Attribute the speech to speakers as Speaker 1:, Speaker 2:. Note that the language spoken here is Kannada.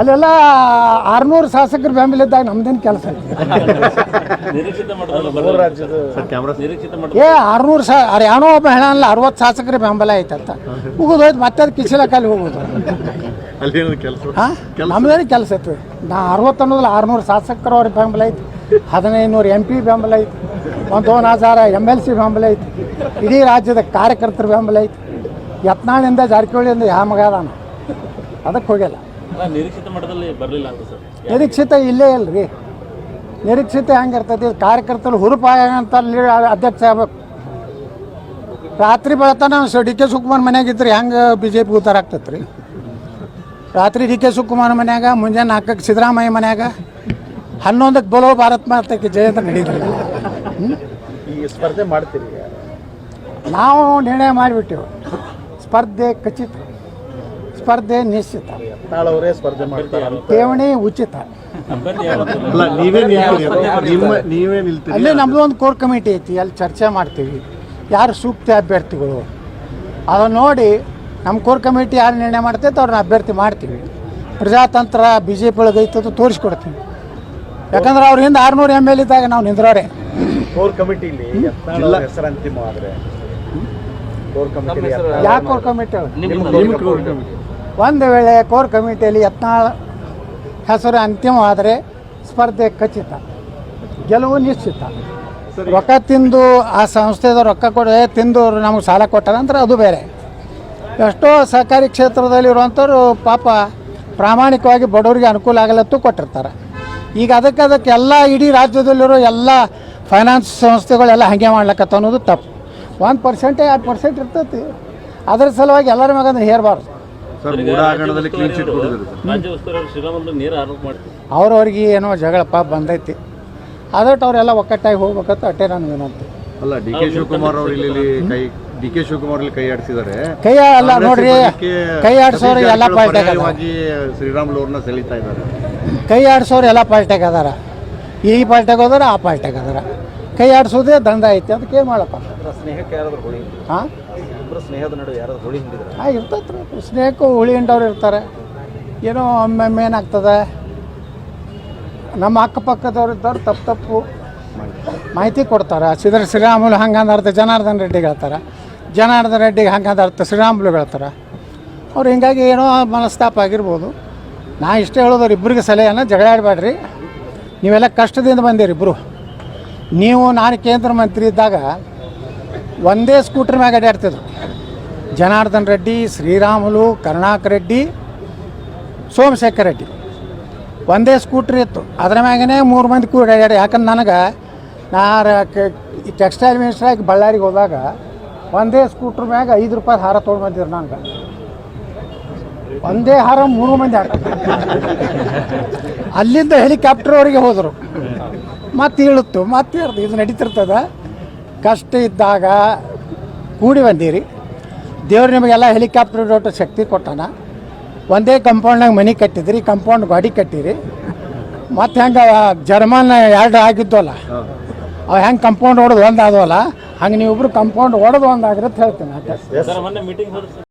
Speaker 1: ಅಲ್ಲೆಲ್ಲ ಆರ್ನೂರು ಶಾಸಕರ ಬೆಂಬಲ ಇದ್ದಾಗ ನಮ್ದೇನು ಕೆಲಸ? ಏ ಆರ್ನೂರು ಸಾ ಅರೆ ಯಾವನೋ ಒಬ್ಬ ಹೇಳಲ್ಲ ಅರವತ್ತು ಶಾಸಕರ ಬೆಂಬಲ ಐತಂತ. ಮುಗಿದು ಹೋಯ್ತು ಮತ್ತೆ ಅದು ಕಾಲಿ ಹೋಗೋದು.
Speaker 2: ಏನೋ
Speaker 1: ಹಾಂ ನಮ್ದೇನು ಕೆಲಸ ಐತಿ ನಾ ಅರವತ್ತು ಅನ್ನೋದಿಲ್ಲ ಆರ್ನೂರು ಶಾಸಕರು ಅವ್ರಿಗೆ ಬೆಂಬಲ ಐತಿ. ಹದಿನೈದು ನೂರು ಎಂ ಪಿ ಬೆಂಬಲ ಐತಿ. ಒಂದು ಒಂದು ಹಜಾರ ಎಂ ಎಲ್ ಸಿ ಬೆಂಬಲ ಐತಿ. ಇಡೀ ರಾಜ್ಯದ ಕಾರ್ಯಕರ್ತರ ಬೆಂಬಲ ಐತಿ. ಯತ್ನಾಳಿಂದ ಜಾರಕಿಹೊಳಿಯಿಂದ ಯಾವ ಮಗ ಅದಾನ? ಅದಕ್ಕೆ ಹೋಗಿಲ್ಲ
Speaker 3: ನಿರೀಕ್ಷಿತ ಮಟ್ಟದಲ್ಲಿ ಬರಲಿಲ್ಲ ಅಂತ ಸರ್.
Speaker 1: ನಿರೀಕ್ಷಿತ ಇಲ್ಲೇ ಇಲ್ರಿ. ನಿರೀಕ್ಷಿತ ಹೆಂಗೆ ಇರ್ತೈತಿ? ಕಾರ್ಯಕರ್ತರು ಹುರುಪಾಯ ಅಂತ ಅಲ್ಲಿ ಅಧ್ಯಕ್ಷ ಆಗ್ಬೇಕು. ರಾತ್ರಿ ಬೆಳತನ ಡಿ ಕೆ ಶಿವಕುಮಾರ್ ಮನ್ಯಾಗ ಇದ್ರಿ ಹೆಂಗೆ ಬಿ ಜೆ ಪಿ ಉದ್ದಾರ ಆಗ್ತೈತೆ ರೀ ರಾತ್ರಿ ಡಿ ಕೆ ಶಿವಕುಮಾರ್ ಮನ್ಯಾಗ ಮುಂಜಾನೆ ನಾಲ್ಕಕ್ಕೆ ಸಿದ್ದರಾಮಯ್ಯ ಮನ್ಯಾಗ ಹನ್ನೊಂದಕ್ಕೆ ಬಲೋ ಭಾರತ್ ಮಾತಕ್ಕೆ ಜಯಂತ ನಡೀತದೆ
Speaker 2: ಈ ಸ್ಪರ್ಧೆ ಮಾಡ್ತೀರಿ
Speaker 1: ನಾವು ನಿರ್ಣಯ ಮಾಡಿಬಿಟ್ಟೆವು. ಸ್ಪರ್ಧೆ ಖಚಿತ. ಸ್ಪರ್ಧೆ ನಿಶ್ಚಿತ.
Speaker 2: ತಾಳವರೇ ಸ್ಪರ್ಧೆ ಮಾಡ್ತಾರೆ
Speaker 1: ಠೇವಣಿ ಉಚಿತ.
Speaker 2: ಅಲ್ಲ ನೀವೇ ನಿಲ್ತೀರಿ ನಿಮ್ಮ ನೀವೇ ನಿಲ್ತೀರಿ
Speaker 1: ಅಲ್ಲಿ ನಮ್ಮದು ಒಂದು ಕೋರ್ ಕಮಿಟಿ ಐತಿ ಅಲ್ಲಿ ಚರ್ಚೆ ಮಾಡ್ತೀವಿ. ಯಾರು ಸೂಕ್ತ ಅಭ್ಯರ್ಥಿಗಳು? ಅದನ್ನ ನೋಡಿ ನಮ್ಮ ಕೋರ್ ಕಮಿಟಿ ಯಾರು ನಿರ್ಣಯ ಮಾಡ್ತೈತೆ ಅವ್ರನ್ನ ಅಭ್ಯರ್ಥಿ ಮಾಡ್ತೀವಿ. ಪ್ರಜಾತಂತ್ರ ಬಿ ಜೆ ಪಿ ಒಳಗೆ ಐತದು ತೋರಿಸ್ಕೊಡ್ತೀವಿ. ಯಾಕಂದ್ರೆ ಅವ್ರ ಹಿಂದೆ ಆರುನೂರು ಎಂ ಎಲ್ ಇದ್ದಾಗ ನಾವು ನಿಂದ್ರವ್ರೆ
Speaker 2: ಕೋರ್ ಕಮಿಟಿಲಿ ಹೆಸರು ಕೋರ್ ಕಮಿಟಿ
Speaker 1: ಯಾಕೆ ಕೋರ್ ಕಮಿಟಿ
Speaker 3: ನಿಮ್ಮ
Speaker 2: ಕೋರ್ ಕಮಿಟಿ.
Speaker 1: ಒಂದು ವೇಳೆ ಕೋರ್ ಕಮಿಟಿಯಲ್ಲಿ ಯತ್ನಾಳ್ ಹೆಸರು ಅಂತಿಮವಾದರೆ ಸ್ಪರ್ಧೆ ಖಚಿತ ಗೆಲುವು ನಿಶ್ಚಿತ. ರೊಕ್ಕ ತಿಂದು ಆ ಸಂಸ್ಥೆದ ರೊಕ್ಕ ಕೊಡೇ ತಿಂದು ನಮಗೆ ಸಾಲ ಕೊಟ್ಟಾರ ಅಂದ್ರೆ ಅದು ಬೇರೆ. ಎಷ್ಟೋ ಸಹಕಾರಿ ಕ್ಷೇತ್ರದಲ್ಲಿರುವಂಥವ್ರು ಪಾಪ ಪ್ರಾಮಾಣಿಕವಾಗಿ ಬಡವರಿಗೆ ಅನುಕೂಲ ಆಗಲತ್ತು ಕೊಟ್ಟಿರ್ತಾರೆ. ಈಗ ಅದಕ್ಕೆ ಅದಕ್ಕೆ ಎಲ್ಲ ಇಡೀ ರಾಜ್ಯದಲ್ಲಿರೋ ಎಲ್ಲ ಫೈನಾನ್ಸ್ ಸಂಸ್ಥೆಗಳೆಲ್ಲ ಹಾಗೆ ಮಾಡ್ಲಕ್ಕತ್ತ ಅನ್ನೋದು ತಪ್ಪು. ಒಂದು ಪರ್ಸೆಂಟೇ ಎರಡು ಪರ್ಸೆಂಟ್ ಇರ್ತೈತಿ. ಅದರ ಸಲುವಾಗಿ ಎಲ್ಲರ ಮಗಂದ್ರೆ ಹೇರಬಾರ್ದು.
Speaker 2: ಸರ್ ಮೂಡ ಹಗರಣದಲ್ಲಿ ಕ್ಲೀನ್ ಕೊಡಿದ್ರು
Speaker 3: ರಾಜ್ಯ ಉಸ್ತುವಾರಿ ಶ್ರೀರಾಮುಲು ನೇರ ಆರೋಪ ಮಾಡ್ತೀವಿ
Speaker 1: ಅವ್ರವ್ರಿಗೆ ಏನೋ ಜಗಳಪ್ಪ ಬಂದೈತಿ. ಅದಟ್ಟು ಅವರೆಲ್ಲ ಒಕ್ಕಟ್ಟಾಗಿ ಹೋಗ್ಬೇಕಂತ ಅಟ್ಟೆ ನಾನು ವಿನಂತಿ.
Speaker 2: ಅಲ್ಲ ಡಿ ಕೆ ಶಿವಕುಮಾರ್ ಅವರು ಇಲ್ಲಿ ಇಲ್ಲಿ ಕೈ ಡಿ ಕೆ ಶಿವಕುಮಾರ್ ಇಲ್ಲಿ ಕೈ ಆಡಿಸಿದ್ದಾರೆ.
Speaker 1: ಕೈ ಅಲ್ಲ ನೋಡ್ರಿ ಕೈ ಆಡಿಸೋರು ಎಲ್ಲ ಪಾರ್ಟ್ಯಾಗ ಅದಾರ
Speaker 2: ಶ್ರೀರಾಮುಲು ಅವ್ರನ್ನ ಸೆಳೀತಾ ಇದ್ದಾರೆ.
Speaker 1: ಕೈ ಆಡಿಸೋರು ಎಲ್ಲ ಪಾರ್ಟ್ಯಾಗ ಅದಾರ ಈ ಪಾರ್ಟ್ಯಾಗ ಹೋದಾರ ಆ ಪಾರ್ಟ್ಯಾಗ ಅದಾರ ಕೈ ಆಡ್ಸೋದೇ ದಂಡ ಐತಿ ಅದಕ್ಕೆ ಏನು ಮಾಡಪ್ಪ?
Speaker 4: ಸ್ನೇಹಕ್ಕೆ ಯಾರಾದ್ರೂ ಹುಳಿ
Speaker 1: ಹಾಂ?
Speaker 4: ಇಬ್ಬರು ಸ್ನೇಹದ ನಡುವೆ ಯಾರಾದ್ರು ಹುಳಿ ಹಿಂಡಿದ್ರೆ
Speaker 1: ಹಾಂ ಸ್ನೇಹಕ್ಕೂ ಹುಳಿ ಹಿಂಡವ್ರು ಇರ್ತಾರೆ. ಏನೋ ಒಮ್ಮೊಮ್ಮೆ ಏನಾಗ್ತದೆ? ನಮ್ಮ ಅಕ್ಕಪಕ್ಕದವ್ರು ಇದ್ದವ್ರು ತಪ್ಪು ತಪ್ಪು ಮಾಹಿತಿ ಕೊಡ್ತಾರೆ. ಸಿದ್ರ ಶ್ರೀರಾಮುಲು ಹಂಗೆ ಅಂದರ್ಥ ಜನಾರ್ದನ್ ರೆಡ್ಡಿ ಹೇಳ್ತಾರೆ. ಜನಾರ್ದನ್ ರೆಡ್ಡಿಗೆ ಹಂಗಂದರ್ಥ ಶ್ರೀರಾಮುಲು ಹೇಳ್ತಾರೆ. ಅವ್ರು ಹಿಂಗಾಗಿ ಏನೋ ಮನಸ್ತಾಪ ಆಗಿರ್ಬೋದು. ನಾ ಇಷ್ಟೇ ಹೇಳೋದವ್ರು ಇಬ್ಬರಿಗೆ ಸಲಹೆಯನ್ನು ಜಗಳ ಆಡಬೇಡ್ರಿ ನೀವೆಲ್ಲ ಕಷ್ಟದಿಂದ ಬಂದಿರಿ ಇಬ್ಬರು ನೀವು ನಾನು ಕೇಂದ್ರ ಮಂತ್ರಿ ಇದ್ದಾಗ ಒಂದೇ ಸ್ಕೂಟ್ರ್ ಮ್ಯಾಗ ಅಡ್ಡಾಡ್ತಿದ್ರು ಜನಾರ್ದನ್ ರೆಡ್ಡಿ, ಶ್ರೀರಾಮುಲು, ಕರುಣಾಕರ್ ರೆಡ್ಡಿ, ಸೋಮಶೇಖರ್ ರೆಡ್ಡಿ. ಒಂದೇ ಸ್ಕೂಟ್ರ್ ಇತ್ತು. ಅದ್ರ ಮ್ಯಾಗನೇ ಮೂರು ಮಂದಿ ಕೂಡ ಅಡ್ಯಾಡಿ. ಯಾಕಂದ್ರೆ ನನಗೆ ನಾ ಟೆಕ್ಸ್ಟೈಲ್ ಮಿನಿಸ್ಟರ್ ಆಗಿ ಬಳ್ಳಾರಿಗೆ ಹೋದಾಗ ಒಂದೇ ಸ್ಕೂಟ್ರ್ ಮ್ಯಾಗ ಐದು ರೂಪಾಯಿ ಹಾರ ತೊಗೊಂಡು ಬಂದಿದ್ರು ನನಗೆ. ಒಂದೇ ಹಾರ ಮೂರು ಮಂದಿ ಹಾಕ. ಅಲ್ಲಿಂದ ಹೆಲಿಕಾಪ್ಟರ್ ಅವರಿಗೆ ಹೋದರು. ಮತ್ತೆ ಇಳುತ್ತು. ಮತ್ತೆ ಇದು ನಡೀತಿರ್ತದ. ಕಷ್ಟ ಇದ್ದಾಗ ಕೂಡಿ ಬಂದೀರಿ. ದೇವ್ರು ನಿಮಗೆಲ್ಲ ಹೆಲಿಕಾಪ್ಟರ್ ದೊಡ್ಡ ಶಕ್ತಿ ಕೊಟ್ಟಾನ. ಒಂದೇ ಕಂಪೌಂಡ್ನಾಗ ಮನೆ ಕಟ್ಟಿದ್ರಿ ಕಂಪೌಂಡ್ ಗಾಡಿ ಕಟ್ಟಿರಿ. ಮತ್ತು ಹೆಂಗೆ ಜರ್ಮನ್ ಎರಡು ಆಗಿದ್ವಲ್ಲ ಅವು ಹೆಂಗೆ ಕಂಪೌಂಡ್ ಹೊಡೆದು ಒಂದಾದವಲ್ಲ ಹಂಗೆ ನೀವಿಬ್ರು ಕಂಪೌಂಡ್ ಹೊಡೆದು ಒಂದು ಆಗಿರುತ್ತೆ ಹೇಳ್ತೀನಿ.